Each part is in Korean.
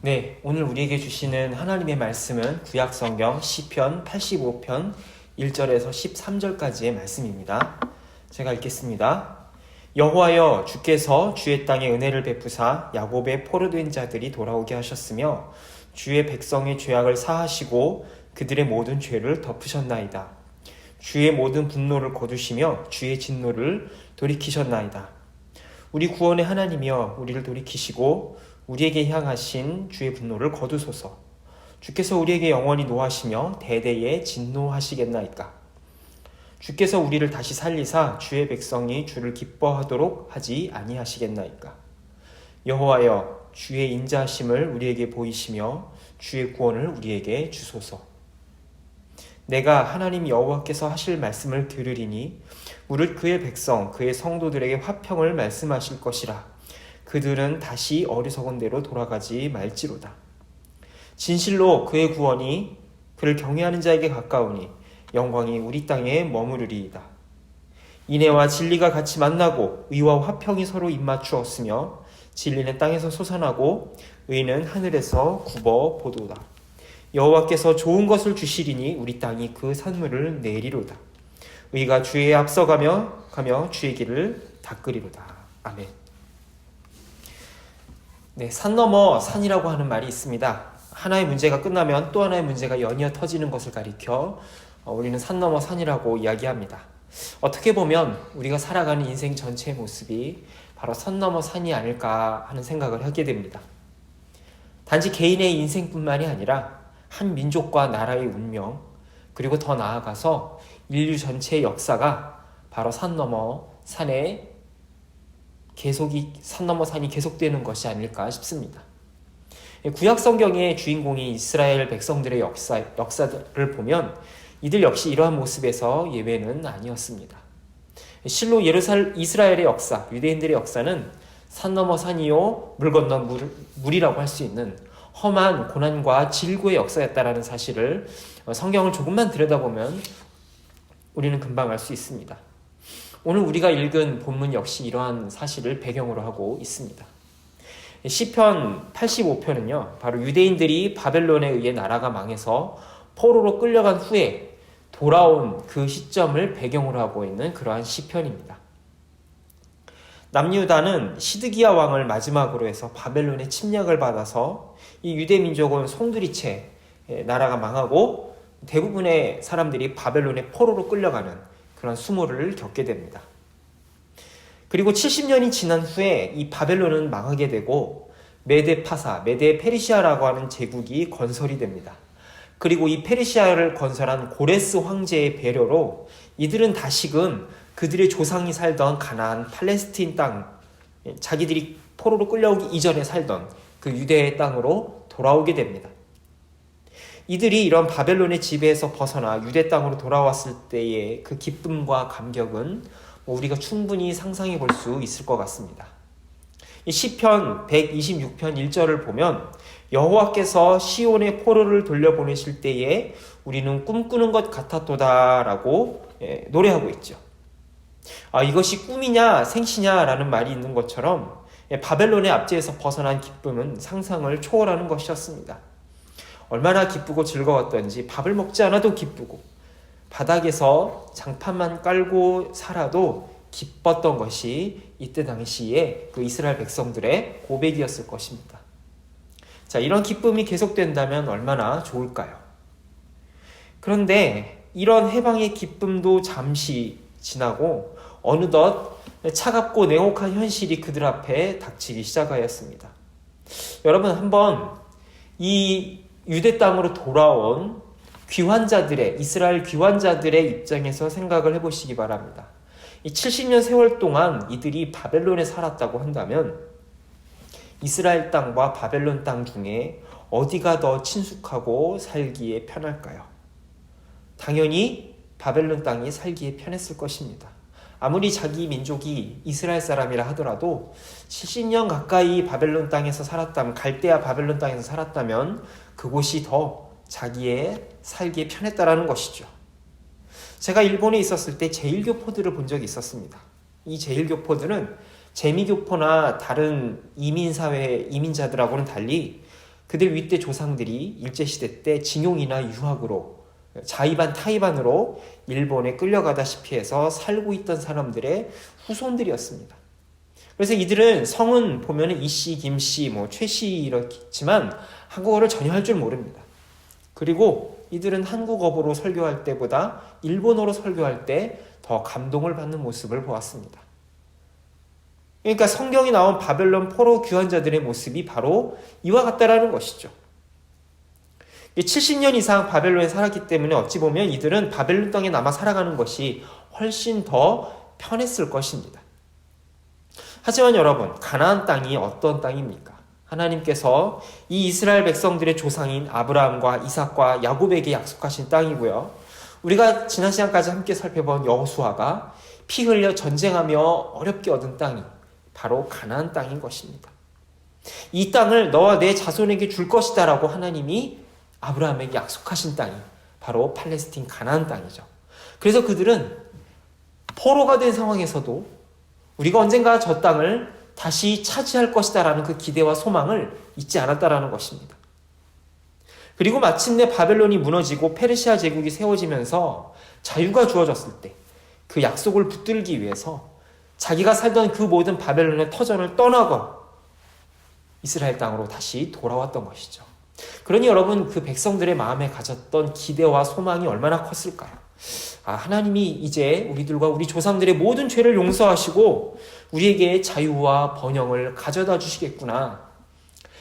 네, 오늘 우리에게 주시는 하나님의 말씀은 구약 성경 시편 85편 1절에서 13절까지의 말씀입니다. 제가 읽겠습니다. 여호와여 주께서 주의 땅에 은혜를 베푸사 야곱의 포로된 자들이 돌아오게 하셨으며 주의 백성의 죄악을 사하시고 그들의 모든 죄를 덮으셨나이다. 주의 모든 분노를 거두시며 주의 진노를 돌이키셨나이다. 우리 구원의 하나님이여 우리를 돌이키시고 우리에게 향하신 주의 분노를 거두소서. 주께서 우리에게 영원히 노하시며 대대에 진노하시겠나이까. 주께서 우리를 다시 살리사 주의 백성이 주를 기뻐하도록 하지 아니하시겠나이까. 여호와여 주의 인자하심을 우리에게 보이시며 주의 구원을 우리에게 주소서. 내가 하나님 여호와께서 하실 말씀을 들으리니 무릇 그의 백성 그의 성도들에게 화평을 말씀하실 것이라. 그들은 다시 어리석은 대로 돌아가지 말지로다. 진실로 그의 구원이 그를 경외하는 자에게 가까우니 영광이 우리 땅에 머무르리이다. 인애와 진리가 같이 만나고 의와 화평이 서로 입맞추었으며 진리는 땅에서 솟아나고 의는 하늘에서 굽어 보도다. 여호와께서 좋은 것을 주시리니 우리 땅이 그 산물을 내리로다. 의가 주의 앞서가며 가며 주의 길을 닦으리로다. 아멘. 네, 산 넘어 산이라고 하는 말이 있습니다. 하나의 문제가 끝나면 또 하나의 문제가 연이어 터지는 것을 가리켜 어, 우리는 산 넘어 산이라고 이야기합니다. 어떻게 보면 우리가 살아가는 인생 전체의 모습이 바로 산 넘어 산이 아닐까 하는 생각을 하게 됩니다. 단지 개인의 인생뿐만이 아니라 한 민족과 나라의 운명, 그리고 더 나아가서 인류 전체의 역사가 바로 산 넘어 산에 계속 이 산 넘어 산이 계속되는 것이 아닐까 싶습니다. 구약 성경의 주인공이 이스라엘 백성들의 역사, 역사를 보면 이들 역시 이러한 모습에서 예외는 아니었습니다. 실로 예루살 이스라엘의 역사, 유대인들의 역사는 산 넘어 산이요 물 건너 물, 물이라고 할 수 있는 험한 고난과 질고의 역사였다라는 사실을 성경을 조금만 들여다보면 우리는 금방 알 수 있습니다. 오늘 우리가 읽은 본문 역시 이러한 사실을 배경으로 하고 있습니다. 시편 85편은요. 바로 유대인들이 바벨론에 의해 나라가 망해서 포로로 끌려간 후에 돌아온 그 시점을 배경으로 하고 있는 그러한 시편입니다. 남유다는 시드기야 왕을 마지막으로 해서 바벨론의 침략을 받아서 이 유대 민족은 송두리째 나라가 망하고 대부분의 사람들이 바벨론의 포로로 끌려가는 그런 수모를 겪게 됩니다. 그리고 70년이 지난 후에 이 바벨론은 망하게 되고 메데 파사, 메데 페르시아라고 하는 제국이 건설이 됩니다. 그리고 이 페르시아를 건설한 고레스 황제의 배려로 이들은 다시금 그들의 조상이 살던 가나안 팔레스틴 땅, 자기들이 포로로 끌려오기 이전에 살던 그 유대의 땅으로 돌아오게 됩니다. 이들이 이런 바벨론의 지배에서 벗어나 유대 땅으로 돌아왔을 때의 그 기쁨과 감격은 뭐 우리가 충분히 상상해 볼 수 있을 것 같습니다. 시편 126편 1절을 보면 여호와께서 시온의 포로를 돌려보내실 때에 우리는 꿈꾸는 것 같았도다라고 예, 노래하고 있죠. 아, 이것이 꿈이냐 생시냐라는 말이 있는 것처럼 예, 바벨론의 압제에서 벗어난 기쁨은 상상을 초월하는 것이었습니다. 얼마나 기쁘고 즐거웠던지 밥을 먹지 않아도 기쁘고 바닥에서 장판만 깔고 살아도 기뻤던 것이 이때 당시에 그 이스라엘 백성들의 고백이었을 것입니다. 자, 이런 기쁨이 계속된다면 얼마나 좋을까요? 그런데 이런 해방의 기쁨도 잠시 지나고 어느덧 차갑고 냉혹한 현실이 그들 앞에 닥치기 시작하였습니다. 여러분 한번 이 유대 땅으로 돌아온 귀환자들의 이스라엘 귀환자들의 입장에서 생각을 해보시기 바랍니다. 이 70년 세월 동안 이들이 바벨론에 살았다고 한다면 이스라엘 땅과 바벨론 땅 중에 어디가 더 친숙하고 살기에 편할까요? 당연히 바벨론 땅이 살기에 편했을 것입니다. 아무리 자기 민족이 이스라엘 사람이라 하더라도 70년 가까이 바벨론 땅에서 살았다면 갈대아 바벨론 땅에서 살았다면 그곳이 더 자기의 살기에 편했다라는 것이죠. 제가 일본에 있었을 때 제일교포들을 본 적이 있었습니다. 이 제일교포들은 재미교포나 다른 이민사회 이민자들하고는 달리 그들 윗대 조상들이 일제시대 때 징용이나 유학으로 자의반 타의반으로 일본에 끌려가다시피 해서 살고 있던 사람들의 후손들이었습니다. 그래서 이들은 성은 보면 이씨, 김씨, 뭐 최씨 이렇지만 한국어를 전혀 할 줄 모릅니다. 그리고 이들은 한국어로 설교할 때보다 일본어로 설교할 때 더 감동을 받는 모습을 보았습니다. 그러니까 성경이 나온 바벨론 포로 귀환자들의 모습이 바로 이와 같다라는 것이죠. 70년 이상 바벨론에 살았기 때문에 어찌 보면 이들은 바벨론 땅에 남아 살아가는 것이 훨씬 더 편했을 것입니다. 하지만 여러분, 가나안 땅이 어떤 땅입니까? 하나님께서 이 이스라엘 백성들의 조상인 아브라함과 이삭과 야곱에게 약속하신 땅이고요. 우리가 지난 시간까지 함께 살펴본 여호수아가 피 흘려 전쟁하며 어렵게 얻은 땅이 바로 가나안 땅인 것입니다. 이 땅을 너와 내 자손에게 줄 것이다라고 하나님이 아브라함에게 약속하신 땅이 바로 팔레스틴 가나안 땅이죠. 그래서 그들은 포로가 된 상황에서도 우리가 언젠가 저 땅을 다시 차지할 것이다라는 그 기대와 소망을 잊지 않았다라는 것입니다. 그리고 마침내 바벨론이 무너지고 페르시아 제국이 세워지면서 자유가 주어졌을 때 그 약속을 붙들기 위해서 자기가 살던 그 모든 바벨론의 터전을 떠나고 이스라엘 땅으로 다시 돌아왔던 것이죠. 그러니 여러분 그 백성들의 마음에 가졌던 기대와 소망이 얼마나 컸을까요? 아, 하나님이 이제 우리들과 우리 조상들의 모든 죄를 용서하시고 우리에게 자유와 번영을 가져다 주시겠구나.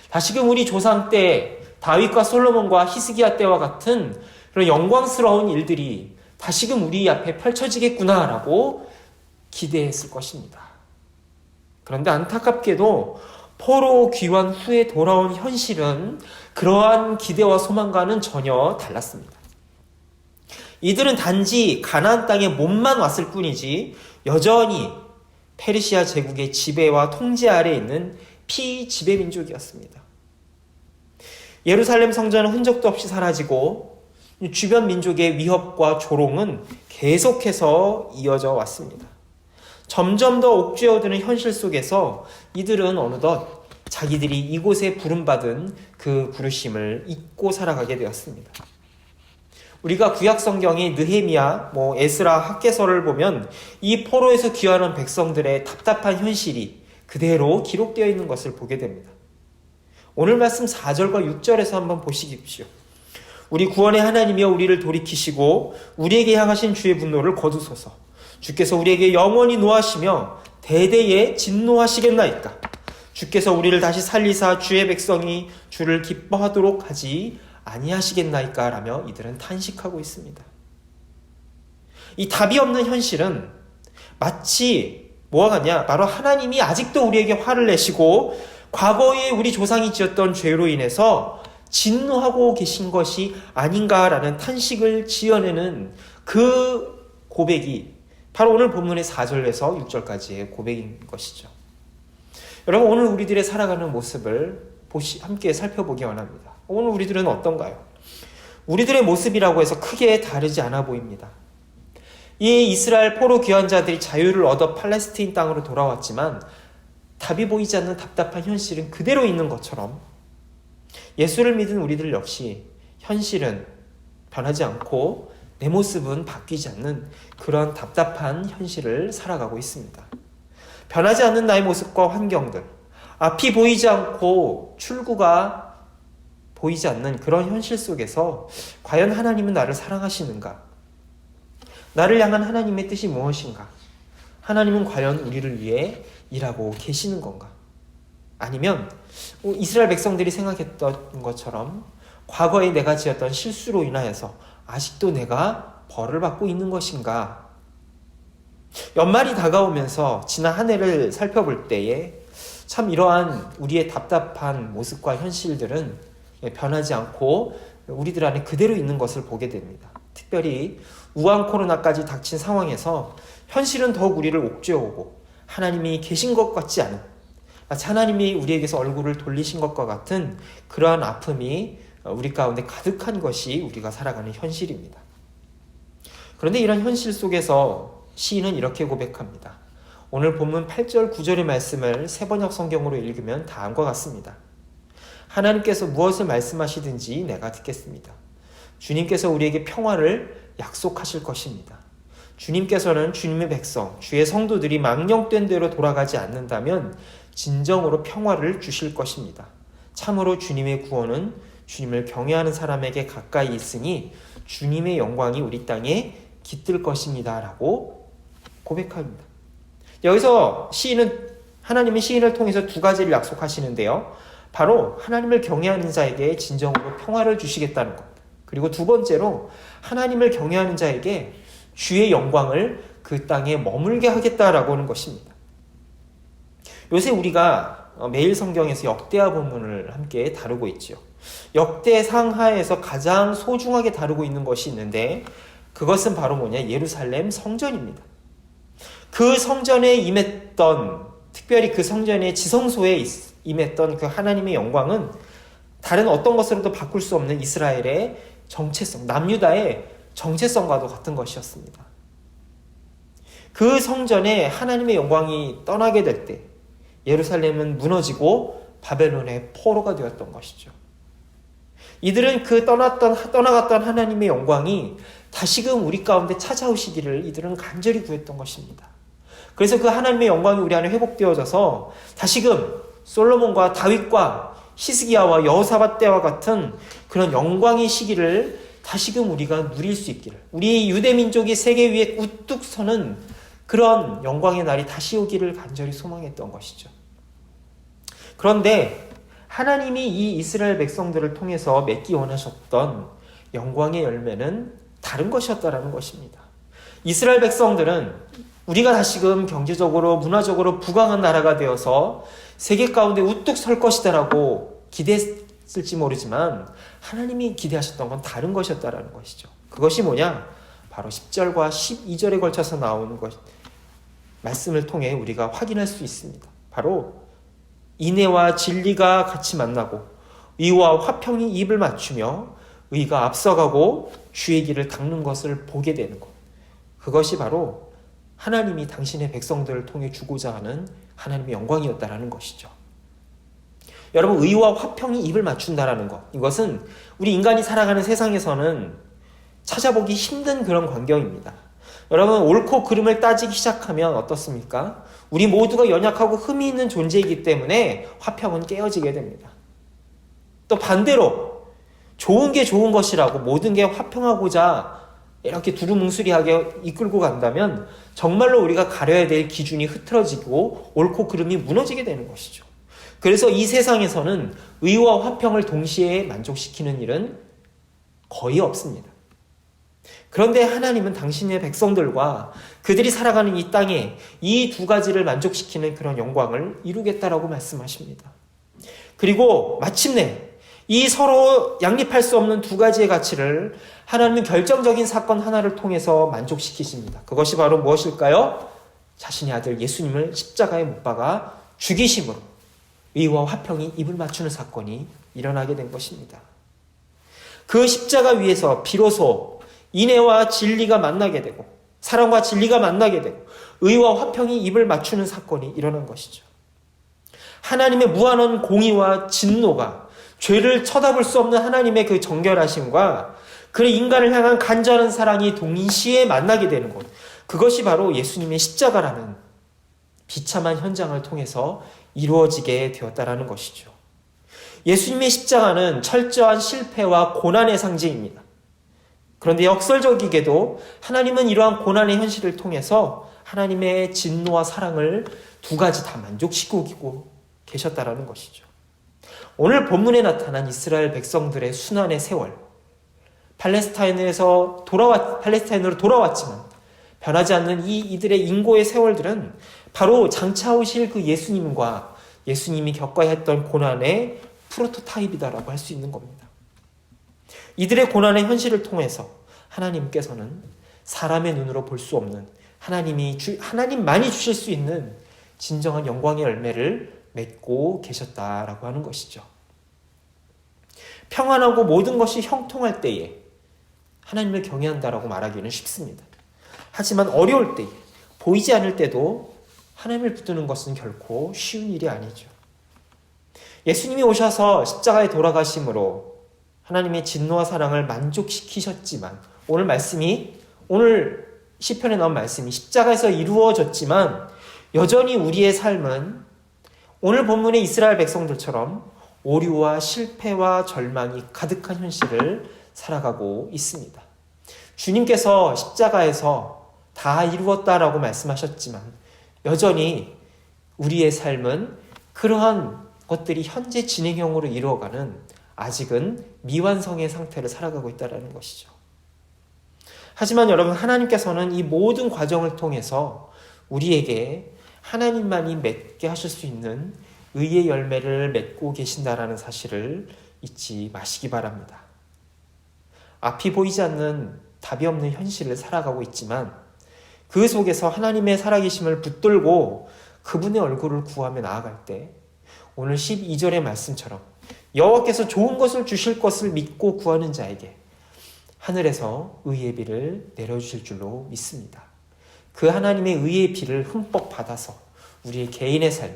다시금 우리 조상 때 다윗과 솔로몬과 히스기야 때와 같은 그런 영광스러운 일들이 다시금 우리 앞에 펼쳐지겠구나라고 기대했을 것입니다. 그런데 안타깝게도 포로 귀환 후에 돌아온 현실은 그러한 기대와 소망과는 전혀 달랐습니다. 이들은 단지 가나안 땅에 몸만 왔을 뿐이지 여전히 페르시아 제국의 지배와 통제 아래 있는 피지배 민족이었습니다. 예루살렘 성전은 흔적도 없이 사라지고 주변 민족의 위협과 조롱은 계속해서 이어져 왔습니다. 점점 더 옥죄어드는 현실 속에서 이들은 어느덧 자기들이 이곳에 부름받은 그 부르심을 잊고 살아가게 되었습니다. 우리가 구약 성경의 느헤미야, 뭐 에스라, 학계서를 보면 이 포로에서 귀환한 백성들의 답답한 현실이 그대로 기록되어 있는 것을 보게 됩니다. 오늘 말씀 4절과 6절에서 한번 보시십시오. 우리 구원의 하나님이여 우리를 돌이키시고 우리에게 향하신 주의 분노를 거두소서. 주께서 우리에게 영원히 노하시며 대대에 진노하시겠나이까. 주께서 우리를 다시 살리사 주의 백성이 주를 기뻐하도록 하지 아니하시겠나이까 라며 이들은 탄식하고 있습니다. 이 답이 없는 현실은 마치 뭐와 같냐? 바로 하나님이 아직도 우리에게 화를 내시고 과거에 우리 조상이 지었던 죄로 인해서 진노하고 계신 것이 아닌가라는 탄식을 지어내는 그 고백이 바로 오늘 본문의 4절에서 6절까지의 고백인 것이죠. 여러분 오늘 우리들의 살아가는 모습을 보시, 함께 살펴보기 원합니다. 오늘 우리들은 어떤가요? 우리들의 모습이라고 해서 크게 다르지 않아 보입니다. 이 이스라엘 포로 귀환자들이 자유를 얻어 팔레스틴 땅으로 돌아왔지만 답이 보이지 않는 답답한 현실은 그대로 있는 것처럼 예수를 믿은 우리들 역시 현실은 변하지 않고 내 모습은 바뀌지 않는 그런 답답한 현실을 살아가고 있습니다. 변하지 않는 나의 모습과 환경들, 앞이 보이지 않고 출구가 보이지 않는 그런 현실 속에서 과연 하나님은 나를 사랑하시는가? 나를 향한 하나님의 뜻이 무엇인가? 하나님은 과연 우리를 위해 일하고 계시는 건가? 아니면 뭐 이스라엘 백성들이 생각했던 것처럼 과거에 내가 지었던 실수로 인하여서 아직도 내가 벌을 받고 있는 것인가? 연말이 다가오면서 지난 한 해를 살펴볼 때에 참 이러한 우리의 답답한 모습과 현실들은 변하지 않고 우리들 안에 그대로 있는 것을 보게 됩니다. 특별히 우한 코로나까지 닥친 상황에서 현실은 더욱 우리를 옥죄어오고 하나님이 계신 것 같지 않은 하나님이 우리에게서 얼굴을 돌리신 것과 같은 그러한 아픔이 우리 가운데 가득한 것이 우리가 살아가는 현실입니다. 그런데 이런 현실 속에서 시인은 이렇게 고백합니다. 오늘 본문 8절 9절의 말씀을 세번역 성경으로 읽으면 다음과 같습니다. 하나님께서 무엇을 말씀하시든지 내가 듣겠습니다. 주님께서 우리에게 평화를 약속하실 것입니다. 주님께서는 주님의 백성, 주의 성도들이 망령된 대로 돌아가지 않는다면 진정으로 평화를 주실 것입니다. 참으로 주님의 구원은 주님을 경외하는 사람에게 가까이 있으니 주님의 영광이 우리 땅에 깃들 것입니다. 라고 고백합니다. 여기서 시인은 하나님의 시인을 통해서 두 가지를 약속하시는데요. 바로 하나님을 경외하는 자에게 진정으로 평화를 주시겠다는 것. 그리고 두 번째로 하나님을 경외하는 자에게 주의 영광을 그 땅에 머물게 하겠다라고 하는 것입니다. 요새 우리가 매일 성경에서 역대하 본문을 함께 다루고 있지요. 역대 상하에서 가장 소중하게 다루고 있는 것이 있는데 그것은 바로 뭐냐? 예루살렘 성전입니다. 그 성전에 임했던 특별히 그 성전의 지성소에 임했던 그 하나님의 영광은 다른 어떤 것으로도 바꿀 수 없는 이스라엘의 정체성, 남유다의 정체성과도 같은 것이었습니다. 그 성전에 하나님의 영광이 떠나게 될 때 예루살렘은 무너지고 바벨론의 포로가 되었던 것이죠. 이들은 그 떠났던 떠나갔던 하나님의 영광이 다시금 우리 가운데 찾아오시기를 이들은 간절히 구했던 것입니다. 그래서 그 하나님의 영광이 우리 안에 회복되어져서 다시금 솔로몬과 다윗과 히스기야와 여호사밧 때와 같은 그런 영광의 시기를 다시금 우리가 누릴 수 있기를 우리 유대 민족이 세계 위에 우뚝 서는 그런 영광의 날이 다시 오기를 간절히 소망했던 것이죠. 그런데 하나님이 이 이스라엘 백성들을 통해서 맺기 원하셨던 영광의 열매는 다른 것이었다라는 것입니다. 이스라엘 백성들은 우리가 다시금 경제적으로 문화적으로 부강한 나라가 되어서 세계 가운데 우뚝 설 것이다라고 기대했을지 모르지만 하나님이 기대하셨던 건 다른 것이었다라는 것이죠. 그것이 뭐냐? 바로 10절과 12절에 걸쳐서 나오는 것 말씀을 통해 우리가 확인할 수 있습니다. 바로 인애와 진리가 같이 만나고 의와 화평이 입을 맞추며 의가 앞서가고 주의 길을 닦는 것을 보게 되는 것. 그것이 바로 하나님이 당신의 백성들을 통해 주고자 하는 하나님의 영광이었다라는 것이죠. 여러분, 의와 화평이 입을 맞춘다라는 것. 이것은 우리 인간이 살아가는 세상에서는 찾아보기 힘든 그런 광경입니다. 여러분, 옳고 그름을 따지기 시작하면 어떻습니까? 우리 모두가 연약하고 흠이 있는 존재이기 때문에 화평은 깨어지게 됩니다. 또 반대로 좋은 게 좋은 것이라고 모든 게 화평하고자 이렇게 두루뭉술이하게 이끌고 간다면 정말로 우리가 가려야 될 기준이 흐트러지고 옳고 그름이 무너지게 되는 것이죠. 그래서 이 세상에서는 의와 화평을 동시에 만족시키는 일은 거의 없습니다. 그런데 하나님은 당신의 백성들과 그들이 살아가는 이 땅에 이 두 가지를 만족시키는 그런 영광을 이루겠다라고 말씀하십니다. 그리고 마침내 이 서로 양립할 수 없는 두 가지의 가치를 하나님은 결정적인 사건 하나를 통해서 만족시키십니다. 그것이 바로 무엇일까요? 자신의 아들 예수님을 십자가에 못 박아 죽이심으로 의와 화평이 입을 맞추는 사건이 일어나게 된 것입니다. 그 십자가 위에서 비로소 인애와 진리가 만나게 되고 사랑과 진리가 만나게 되고 의와 화평이 입을 맞추는 사건이 일어난 것이죠. 하나님의 무한한 공의와 진노가 죄를 쳐다볼 수 없는 하나님의 그 정결하심과 그의 인간을 향한 간절한 사랑이 동시에 만나게 되는 것. 그것이 바로 예수님의 십자가라는 비참한 현장을 통해서 이루어지게 되었다라는 것이죠. 예수님의 십자가는 철저한 실패와 고난의 상징입니다. 그런데 역설적이게도 하나님은 이러한 고난의 현실을 통해서 하나님의 진노와 사랑을 두 가지 다 만족시키고 계셨다라는 것이죠. 오늘 본문에 나타난 이스라엘 백성들의 순환의 세월, 팔레스타인에서 돌아왔, 팔레스타인으로 돌아왔지만 변하지 않는 이 이들의 인고의 세월들은 바로 장차 오실 그 예수님과 예수님이 겪어야 했던 고난의 프로토타입이다라고 할 수 있는 겁니다. 이들의 고난의 현실을 통해서 하나님께서는 사람의 눈으로 볼 수 없는 하나님이 주, 하나님만이 주실 수 있는 진정한 영광의 열매를 맺고 계셨다라고 하는 것이죠. 평안하고 모든 것이 형통할 때에 하나님을 경외한다라고 말하기는 쉽습니다. 하지만 어려울 때, 보이지 않을 때도 하나님을 붙드는 것은 결코 쉬운 일이 아니죠. 예수님이 오셔서 십자가에 돌아가심으로 하나님의 진노와 사랑을 만족시키셨지만 오늘 말씀이 오늘 시편에 나온 말씀이 십자가에서 이루어졌지만 여전히 우리의 삶은 오늘 본문의 이스라엘 백성들처럼 오류와 실패와 절망이 가득한 현실을 살아가고 있습니다. 주님께서 십자가에서 다 이루었다라고 말씀하셨지만 여전히 우리의 삶은 그러한 것들이 현재 진행형으로 이루어가는 아직은 미완성의 상태를 살아가고 있다는 것이죠. 하지만 여러분, 하나님께서는 이 모든 과정을 통해서 우리에게 하나님만이 맺게 하실 수 있는 의의 열매를 맺고 계신다라는 사실을 잊지 마시기 바랍니다. 앞이 보이지 않는 답이 없는 현실을 살아가고 있지만 그 속에서 하나님의 살아계심을 붙들고 그분의 얼굴을 구하며 나아갈 때 오늘 12절의 말씀처럼 여호와께서 좋은 것을 주실 것을 믿고 구하는 자에게 하늘에서 의의 비를 내려주실 줄로 믿습니다. 그 하나님의 의의 비를 흠뻑 받아서 우리의 개인의 삶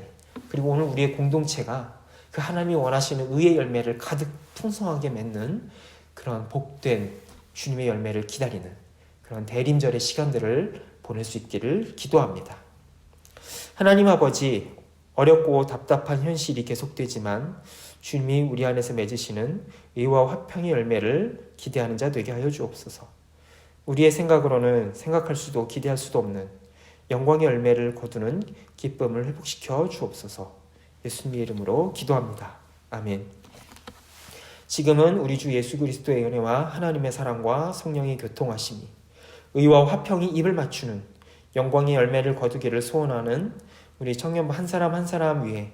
그리고 오늘 우리의 공동체가 그 하나님이 원하시는 의의 열매를 가득 풍성하게 맺는 그런 복된 주님의 열매를 기다리는 그런 대림절의 시간들을 보낼 수 있기를 기도합니다. 하나님 아버지 어렵고 답답한 현실이 계속되지만 주님이 우리 안에서 맺으시는 의와 화평의 열매를 기대하는 자 되게 하여 주옵소서. 우리의 생각으로는 생각할 수도 기대할 수도 없는 영광의 열매를 거두는 기쁨을 회복시켜 주옵소서. 예수님의 이름으로 기도합니다. 아멘. 지금은 우리 주 예수 그리스도의 은혜와 하나님의 사랑과 성령의 교통하심이 의와 화평이 입을 맞추는 영광의 열매를 거두기를 소원하는 우리 청년부 한 사람 한 사람 위에